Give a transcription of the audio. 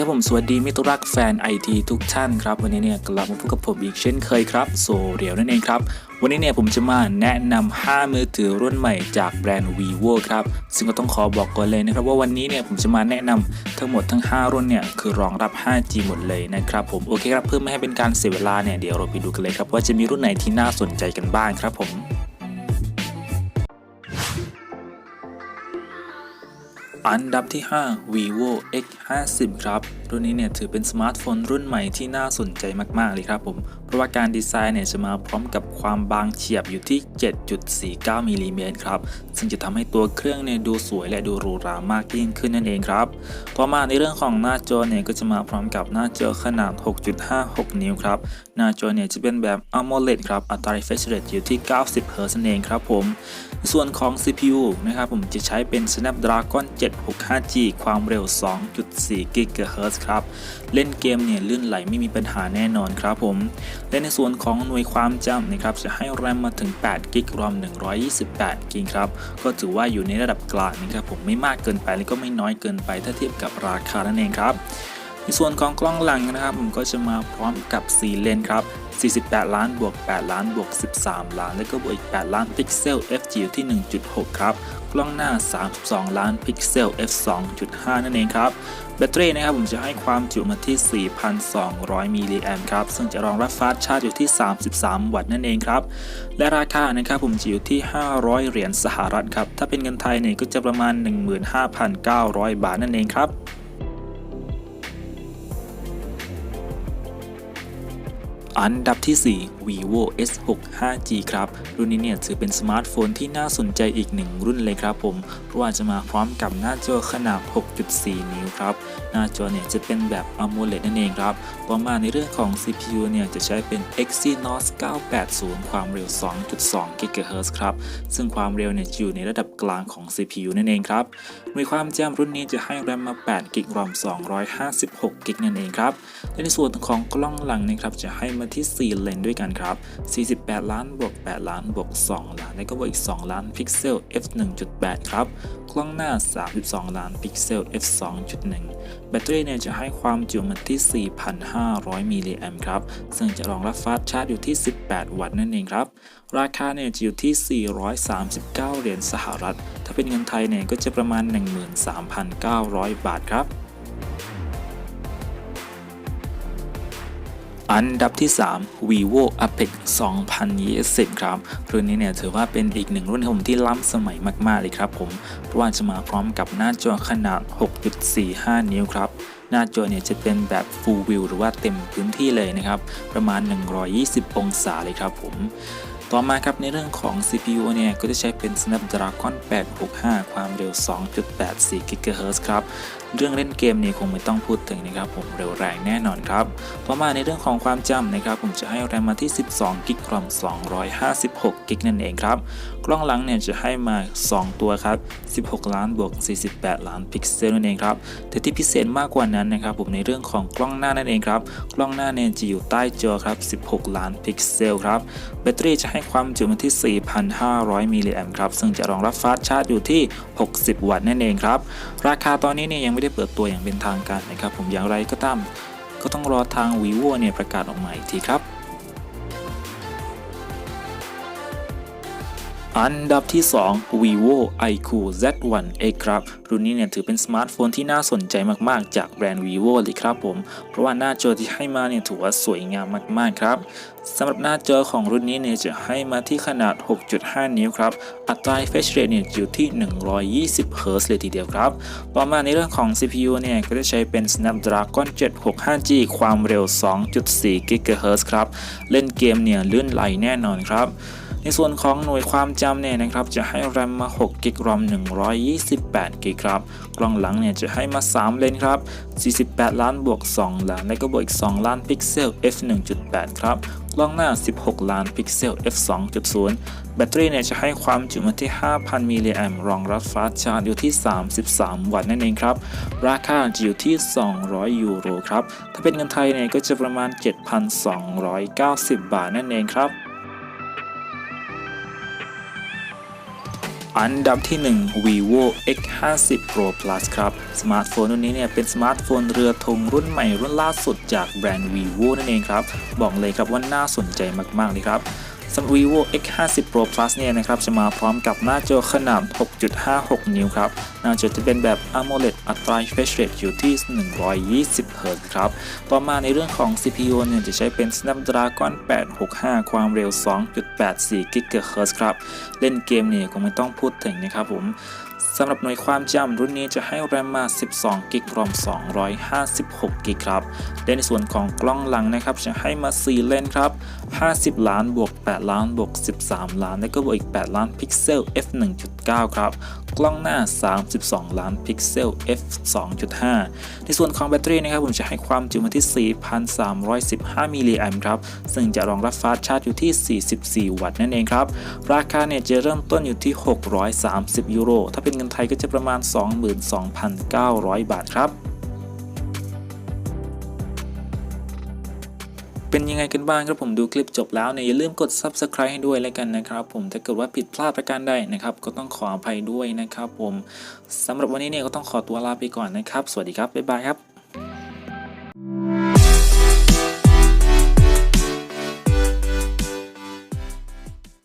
ครับผมสวัสดีมิตรรักแฟนไอทีทุกท่านครับ วันนี้เนี่ยกลับมาพบกับผมอีกเช่นเคยครับ โซเรียวนั่นเองครับ วันนี้เนี่ยผมจะมาแนะนำ 5 มือถือรุ่นใหม่จากแบรนด์ vivo ครับ ซึ่งก็ต้องขอบอกก่อนเลยนะครับ ว่าวันนี้เนี่ยผมจะมาแนะนำทั้งหมดทั้ง 5 รุ่นเนี่ยคือรองรับ 5G หมดเลยนะครับผมโอเคครับเพื่อไม่ให้เป็นการเสียเวลาเนี่ยเดี๋ยวเราไปดูกันเลยครับว่าจะมีรุ่นไหนที่น่าสนใจกันบ้างครับผม อันดับที่ 5 vivo x 5 0ครับ รุ่นนี้เนี่ยถือเป็นสมาร์ทโฟนรุ่นใหม่ที่น่าสนใจมากๆเลยครับผม เพราะว่าการดีไซน์เนี่ยจะมาพร้อมกับความบางเฉียบอยู่ที่ 7.49มิลลิเมตรครับ ซึ่งจะทำให้ตัวเครื่องเนี่ยดูสวยและดูหรูหรามากยิ่งขึ้นนั่นเองครับ ต่อมาในเรื่องของหน้าจอเนี่ยก็จะมาพร้อมกับหน้าจอขนาด 6.56 นิ้วครับ หน้าจอเนี่ยจะเป็นแบบ AMOLED ครับอัตรา refresh rate อยู่ที่ 90 Hz นั่นเองครับผม ส่วนของ CPU นะครับผมจะใช้เป็น Snapdragon 765G ความเร็ว 2.4 GHz ครับ เล่นเกมเนี่ยลื่นไหลไม่มีปัญหาแน่นอนครับผมและในส่วนของหน่วยความจำนะครับจะให้แรมมาถึง8กิกรอม128กิกครับก็ถือว่าอยู่ในระดับกลางนะครับผมไม่มากเกินไปและก็ไม่น้อยเกินไปถ้าเทียบกับราคานั่นเองครับ ในส่วนของกล้องหลังนะครับผมก็จะมาพร้อมกับ 4 เลนครับ 48 ล้านบวก 8 ล้านบวก 13 ล้าน แล้วก็บวกอีก 8 ล้านพิกเซล f อยู่ที่ 1.6 ครับ กล้องหน้า 32 ล้านพิกเซล f 2.5 นั่นเองครับ แบตเตอรี่นะครับผมจะให้ความจุมาที่ 4,200 มิลลิแอมป์ครับ ซึ่งจะรองรับฟาสชาร์จอยู่ที่ 33 วัตต์นั่นเองครับ และราคานะครับผมจะอยู่ที่ 500 เหรียญสหรัฐครับ ถ้าเป็นเงินไทยเนี่ยก็จะประมาณ 15,900 บาทนั่นเองครับ อันดับที่ 4 vivo s6 5g ครับ รุ่นนี้เนี่ยถือเป็นสมาร์ทโฟนที่น่าสนใจอีกหนึ่งรุ่นเลยครับผม เพราะว่าจะมาพร้อมกับหน้าจอขนาด 6.4 นิ้วครับ หน้าจอเนี่ยจะเป็นแบบ AMOLED นั่นเองครับ ต่อมาในเรื่องของ CPU เนี่ยจะใช้เป็น Exynos 980 ความเร็ว 2.2 GHz ครับ ซึ่งความเร็วเนี่ยอยู่ในระดับกลางของ CPU นั่นเองครับ มีความจำรุ่นนี้จะให้แรมมา8 g b รอม256 g b นั่นเองครับ และในส่วนของกล้องหลังนะครับจะให้มาที่ 4 เลนส์ด้วยกันครับ 48 ล้านบวก 8 ล้านบวก 2 ล้านแล้วก็บวกอีก 2 ล้านพิกเซล f 1.8 ครับ กล้องหน้า 32 ล้านพิกเซล f 2.1 แบตเตอรี่เนี่ยจะให้ความจุมาที่ 4,500 มิลลิแอมป์ครับ ซึ่งจะรองรับฟาสต์ชาร์จอยู่ที่ 18 วัตต์นั่นเองครับ ราคาเนี่ยจะอยู่ที่ 439 เหรียญสหรัฐ ถ้าเป็นเงินไทยเนี่ยก็จะประมาณ 13,900 บาทครับ อันดับที่ 3 vivo apex 2020 ครับ รุ่นนี้เนี่ยถือว่าเป็นอีกหนึ่งรุ่นของผมที่ล้ำสมัยมาก ๆ เลยครับผม เพราะว่าจะมาพร้อมกับหน้าจอขนาด 6.45 นิ้วครับ หน้าจอเนี่ยจะเป็นแบบ full view หรือว่าเต็มพื้นที่เลยนะครับ ประมาณ 120 องศาเลยครับผม ต่อมาครับในเรื่องของ CPU เนี่ยก็จะใช้เป็น Snapdragon 865 ความเร็ว 2.84 GHz ครับ เรื่องเล่นเกมเนี่ยคงไม่ต้องพูดถึงนะครับผมเร็วแรงแน่นอนครับ ต่อมาในเรื่องของความจำนะครับผมจะให้แรมมาที่ 12 กิกรอม256 กิกนั่นเองครับ กล้องหลังเนี่ยจะให้มา 2 ตัวครับ 16 ล้านบวก 48 ล้านพิกเซลนั่นเองครับ แต่ที่พิเศษมากกว่านั้นนะครับผมในเรื่องของกล้องหน้านั่นเองครับ กล้องหน้าเนี่ยจะอยู่ใต้จอครับ 16 ล้านพิกเซลครับ แบตเตอรี่จะให้ความจุมาที่ 4,500 มิลลิแอมป์ครับ ซึ่งจะรองรับฟาสชาร์จอยู่ที่ 60 วัตต์นั่นเองครับ ราคาตอนนี้เนี่ยยังไม่ได้เปิดตัวอย่างเป็นทางการนะครับ ผมอย่างไรก็ตามก็ต้องรอทาง vivo เนี่ยประกาศออกมาอีกทีครับ อันดับที่ 2 vivo iQ Z1X ครับ รุ่นนี้เนี่ยถือเป็นสมาร์ทโฟนที่น่าสนใจมากๆ จากแบรนด์ vivo เลยครับผม เพราะว่าหน้าจอที่ให้มาเนี่ยถือว่าสวยงามมากๆ ครับสำหรับหน้าจอของรุ่นนี้เนี่ยจะให้มาที่ขนาด 6.5 นิ้วครับ อัตรา refresh rate เนี่ยอยู่ที่ 120 Hz เลยทีเดียวครับ ต่อมาในเรื่องของ CPU เนี่ยก็จะใช้เป็น Snapdragon 765G ความเร็ว 2.4 GHz ครับ เล่นเกมเนี่ยลื่นไหลแน่นอนครับ ในส่วนของหน่วยความจำเนี่ยนะครับจะให้แรมมา 6 กิกรอม128 กิกครับ กล้องหลังเนี่ยจะให้มา 3 เลนครับ 48 ล้านบวก 2 ล้าน แล้วก็บวกอีก 2 ล้านพิกเซล f 1.8 ครับ กล้องหน้า 16 ล้านพิกเซล f 2.0 แบตเตอรี่เนี่ยจะให้ความจุมาที่ 5,000 มิลลิแอมป์รองรับฟ้าชาร์จอยู่ที่ 33 วัตต์นั่นเองครับ ราคาจะอยู่ที่ 200 ยูโรครับ ถ้าเป็นเงินไทยเนี่ยก็จะประมาณ 7,290 บาทนั่นเองครับ อันดับที่ 1 vivo x 5 0 pro plus ครับสมาร์ทโฟนรุ่นนี้เนี่ยเป็นสมาร์ทโฟนเรือธงรุ่นใหม่รุ่นล่าสุดจากแบรนด์ vivo นั่นเองครับ บอกเลยครับว่าน่าสนใจมากๆเลยครับ สำหรับ vivo x 5 0 pro plus เนี่ยนะครับจะมาพร้อมกับหน้าจอขนาด 6.56 นิ้วครับ หน้าจอจะเป็นแบบ AMOLED อัตรา refresh rate อยู่ที่ 120 Hz ครับ ต่อมาในเรื่องของ CPU เนี่ยจะใช้เป็น Snapdragon 865 ความเร็ว 2.84 GHz ครับ เล่นเกมเนี่ยคงไม่ต้องพูดถึงนะครับผม สำหรับหน่วยความจำรุ่นนี้จะให้แรมมา 12 กิกรอม 256 กิกครับและในส่วนของกล้องหลังนะครับ จะให้มา 4 เลนครับ 50 ล้านบวก 8 ล้านบวก 13 ล้าน แล้วก็บวกอีก 8 ล้านพิกเซล f 1.9 ครับ กล้องหน้า 32 ล้านพิกเซล f 2.5 ในส่วนของแบตเตอรี่นะครับ ผมจะให้ความจุมาที่ 4,315 มิลลิแอมป์ครับ ซึ่งจะรองรับฟาสชาร์จอยู่ที่ 44 วัตต์นั่นเองครับ ราคาเนี่ยจะเริ่มต้นอยู่ที่ 630 ยูโร ถ้าเป็นเงินไทยก็จะประมาณ 22,900 บาทครับ เป็นยังไงกันบ้างครับผมดูคลิปจบแล้วเนี่ยอย่าลืมกด subscribe ให้ด้วยแล้วกันนะครับผมถ้าเกิดว่าผิดพลาดประการใดนะครับ ก็ต้องขออภัยด้วยนะครับผมสำหรับวันนี้เนี่ยก็ต้องขอตัวลาไปก่อนนะครับ สวัสดีครับบ๊ายบายครับ